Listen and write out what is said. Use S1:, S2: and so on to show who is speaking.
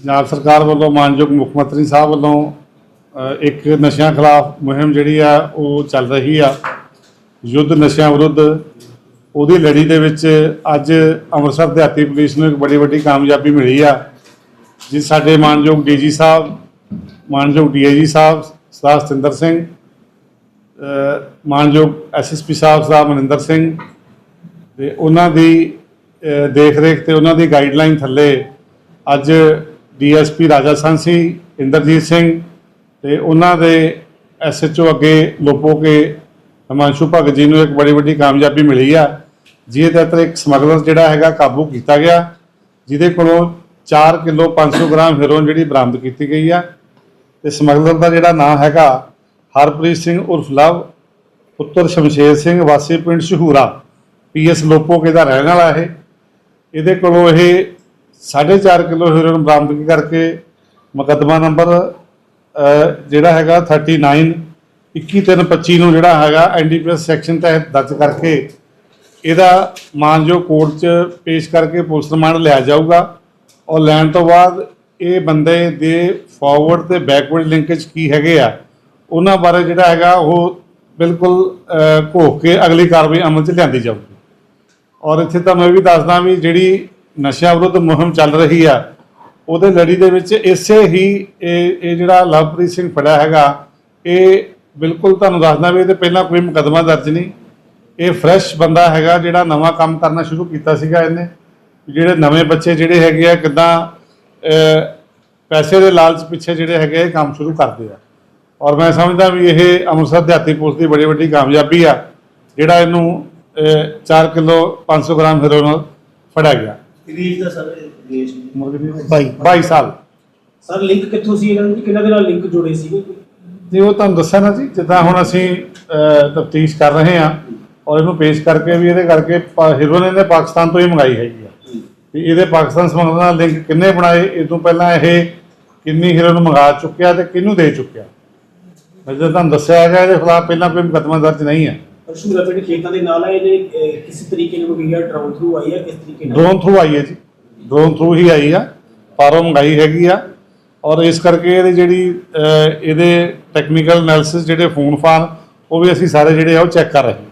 S1: ਪੰਜਾਬ ਸਰਕਾਰ ਵੱਲੋਂ ਮਾਨਯੋਗ ਮੁੱਖ ਮੰਤਰੀ ਸਾਹਿਬ ਵੱਲੋਂ ਇੱਕ ਨਸ਼ਿਆਂ ਖਿਲਾਫ ਮੁਹਿੰਮ ਜਿਹੜੀ ਆ ਉਹ ਚੱਲ ਰਹੀ ਆ। ਯੁੱਧ ਨਸ਼ਿਆਂ ਵਿਰੁੱਧ। ਉਹਦੀ ਲੜੀ ਦੇ ਵਿੱਚ ਅੱਜ ਅੰਮ੍ਰਿਤਸਰ ਦਿਹਾਤੀ ਪੁਲਿਸ ਨੂੰ ਇੱਕ ਬੜੀ ਵੱਡੀ ਕਾਮਯਾਬੀ ਮਿਲੀ ਆ। ਜਿਸ ਸਾਡੇ ਮਾਨਯੋਗ ਡੀਜੀ ਸਾਹਿਬ ਮਾਨਯੋਗ ਡੀਆਈਜੀ ਸਾਹਿਬ ਸਰਦਾਰ ਸਤਿੰਦਰ ਸਿੰਘ ਅ, ਮਾਨਯੋਗ ਐਸਐਸਪੀ ਸਾਹਿਬ ਸਰਦਾਰ ਮਨਿੰਦਰ ਸਿੰਘ ਤੇ ਉਹਨਾਂ ਦੀ ਦੇਖ ਰੇਖ ਤੇ ਉਹਨਾਂ ਦੀ ਗਾਈਡਲਾਈਨ ਥੱਲੇ ਅੱਜ ਡੀਐਸਪੀ ਰਾਜਾ ਸਾਂਸੀ ਇੰਦਰਜੀਤ ਸਿੰਘ ਤੇ ਉਹਨਾਂ ਦੇ ਐਸਐਚਓ ਅੱਗੇ ਲੋਪੋ ਕੇ ਹਿਮਾਂਸ਼ੂ ਭਗਤ ਜੀ ਨੂੰ ਇੱਕ ਬੜੀ ਵੱਡੀ ਕਾਮਯਾਬੀ ਮਿਲੀ ਆ। ਜਿਹਦੇ ਤਹਿਤ ਇੱਕ ਸਮਗਲਰ ਜਿਹੜਾ ਹੈਗਾ ਕਾਬੂ ਕੀਤਾ ਗਿਆ, ਜਿਹਦੇ ਕੋਲੋਂ 4 ਕਿਲੋ 500 ਗ੍ਰਾਮ ਹੈਰੋਇਨ ਜਿਹੜੀ ਬਰਾਮਦ ਕੀਤੀ ਗਈ ਆ। ਤੇ ਸਮਗਲਰ ਦਾ ਜਿਹੜਾ ਨਾਮ ਹੈਗਾ ਹਰਪ੍ਰੀਤ ਸਿੰਘ ਉਰਫ ਲਵ, ਪੁੱਤਰ ਸ਼ਮਸ਼ੇਰ ਸਿੰਘ, ਵਾਸੀ ਪਿੰਡ ਸ਼ਹੂਰਾ, ਪੀਐਸ ਲੋਪੋਕੇ ਦਾ ਰਹਿਣ ਵਾਲਾ ਇਹ। ਇਹਦੇ ਕੋਲੋਂ ਇਹ 4.5 ਕਿਲੋ ਹੈਰੋਇਨ ਬਰਾਮਦਗੀ ਕਰਕੇ ਮੁਕੱਦਮਾ ਨੰਬਰ ਜਿਹੜਾ ਹੈਗਾ 39 21325 ਨੂੰ ਜਿਹੜਾ ਹੈਗਾ ਐਨਡੀਪੀਐਸ ਸੈਕਸ਼ਨ ਤਹਿਤ ਦਰਜ ਕਰਕੇ ਇਹਦਾ ਮਾਨਜੋ ਕੋਰਟ 'ਚ ਪੇਸ਼ ਕਰਕੇ ਪੁਲਿਸ ਰਿਮਾਂਡ ਲਿਆ ਜਾਊਗਾ। ਔਰ ਲੈਣ ਤੋਂ ਬਾਅਦ ਇਹ ਬੰਦੇ ਦੇ ਫਾਰਵਰਡ ਤੇ ਬੈਕਵਰਡ ਲਿੰਕੇਜ ਕੀ ਹੈਗੇ ਆ, ਉਹਨਾਂ ਬਾਰੇ ਜਿਹੜਾ ਹੈਗਾ ਉਹ ਬਿਲਕੁਲ ਘੋਖ ਕੇ ਅਗਲੀ ਕਾਰਵਾਈ ਅਮਲ 'ਚ ਲਿਆਂਦੀ ਜਾਊਗੀ। ਔਰ ਇੱਥੇ ਤਾਂ ਮੈਂ ਵੀ ਦੱਸਦਾ ਵੀ ਜਿਹੜੀ ਨਸ਼ਿਆਂ ਵਿਰੁੱਧ ਮੁਹਿੰਮ ਚੱਲ ਰਹੀ ਆ, ਉਹਦੇ ਲੜੀ ਦੇ ਵਿੱਚ ਇਸੇ ਹੀ ਇਹ ਇਹ ਜਿਹੜਾ ਲਵਪ੍ਰੀਤ ਸਿੰਘ ਫੜਿਆ ਹੈਗਾ, ਇਹ ਬਿਲਕੁਲ ਤੁਹਾਨੂੰ ਦੱਸਦਾ ਵੀ ਇਹਦੇ ਪਹਿਲਾਂ ਕੋਈ ਮੁਕੱਦਮਾ ਦਰਜ ਨਹੀਂ। ਇਹ ਫਰੈਸ਼ ਬੰਦਾ ਹੈਗਾ ਜਿਹੜਾ ਨਵਾਂ ਕੰਮ ਕਰਨਾ ਸ਼ੁਰੂ ਕੀਤਾ ਸੀਗਾ ਇਹਨੇ, ਜਿਹੜੇ ਨਵੇਂ ਬੱਚੇ ਜਿਹੜੇ ਹੈਗੇ ਆ, ਕਿਦਾਂ ਪੈਸੇ ਦੇ ਲਾਲਚ ਪਿੱਛੇ ਜਿਹੜੇ ਹੈਗੇ ਇਹ ਕੰਮ ਸ਼ੁਰੂ ਕਰਦੇ ਆ। ਔਰ ਮੈਂ ਸਮਝਦਾ ਵੀ ਇਹ ਅੰਮ੍ਰਿਤਸਰ ਦਿਹਾਤੀ ਪੁਲਿਸ ਦੀ ਬੜੀ ਵੱਡੀ ਕਾਮਯਾਬੀ ਆ, ਜਿਹੜਾ ਇਹਨੂੰ 4 ਕਿਲੋ 500 ਗ੍ਰਾਮ ਹੈਰੋਇਨ ਫੜਿਆ ਗਿਆ।
S2: ਗ੍ਰੀਸ ਦਾ ਸਰ ਦੇਸ਼
S1: ਬਾਈ 22 ਸਾਲ।
S2: ਸਰ ਲਿੰਕ ਕਿੱਥੋਂ ਸੀ ਇਹਨਾਂ ਦੀ? ਕਿਹਨਾਂ ਦੇ ਨਾਲ ਲਿੰਕ ਜੁੜੇ ਸੀਗੇ?
S1: ਜੀ ਉਹ ਤੁਹਾਨੂੰ ਦੱਸਿਆ ਨਾ ਜੀ ਜਿੱਦਾਂ ਹੁਣ ਅਸੀਂ ਤਫਤੀਸ਼ ਕਰ ਰਹੇ ਹਾਂ ਔਰ ਇਹਨੂੰ ਪੇਸ਼ ਕਰਕੇ ਵੀ ਇਹਦੇ ਕਰਕੇ ਹੀਰੋ ਨੇ ਪਾਕਿਸਤਾਨ ਤੋਂ ਹੀ ਮੰਗਾਈ ਹੈਗੀ ਆ। ਵੀ ਇਹਦੇ ਪਾਕਿਸਤਾਨ ਸੰਬੰਧ ਨਾਲ ਲਿੰਕ ਕਿੰਨੇ ਬਣਾਏ? ਇਹ ਤੋਂ ਪਹਿਲਾਂ ਇਹ ਕਿੰਨੀ ਹੀਰੋ ਨੂੰ ਮੰਗਾ ਚੁੱਕਿਆ ਤੇ ਕਿਹਨੂੰ ਦੇ ਚੁੱਕਿਆ? ਮੈਂ ਜਿੱਦਾਂ ਤੁਹਾਨੂੰ ਦੱਸਿਆ ਹੈਗਾ ਇਹਦੇ ਖਿਲਾਫ ਪਹਿਲਾਂ ਕੋਈ ਮੁਕੱਦਮਾ ਦਰਜ ਨਹੀਂ ਹੈ
S2: ਪਰ ਸ਼ੂਰਾ ਖੇਤਾਂ ਦੇ ਨਾਲ ਹੈ ਇਹਨੇ ਅਹ, ਤਰੀਕੇ ਨਾਲ ਮੰਗਿਆ ਡਰਾਉਨ ਥਰੂ ਆਈ ਹੈ ਕਿਸ ਤਰੀਕੇ ਨਾਲ?
S1: ਡਰੋਨ ਥਰੂ ਆਈ ਹੈ ਜੀ। ਡਰੋਨ ਥਰੂ ਹੀ ਆਈ ਆ। ਪਾਰੋਂ ਮੰਗਾਈ ਹੈਗੀ ਆ। ਔਰ ਇਸ ਕਰਕੇ ਇਹਦੇ ਜਿਹੜੀ ਅਹ, ਇਹਦੇ ਟੈਕਨੀਕਲ ਐਨਾਲਿਸਿਸ ਜਿਹੜੇ ਫੋਨ ਫਾਨ ਉਹ ਵੀ ਅਸੀਂ ਸਾਰੇ ਜਿਹੜੇ ਆ ਉਹ ਚੈੱਕ ਕਰ ਰਹੇ ਹਾਂ।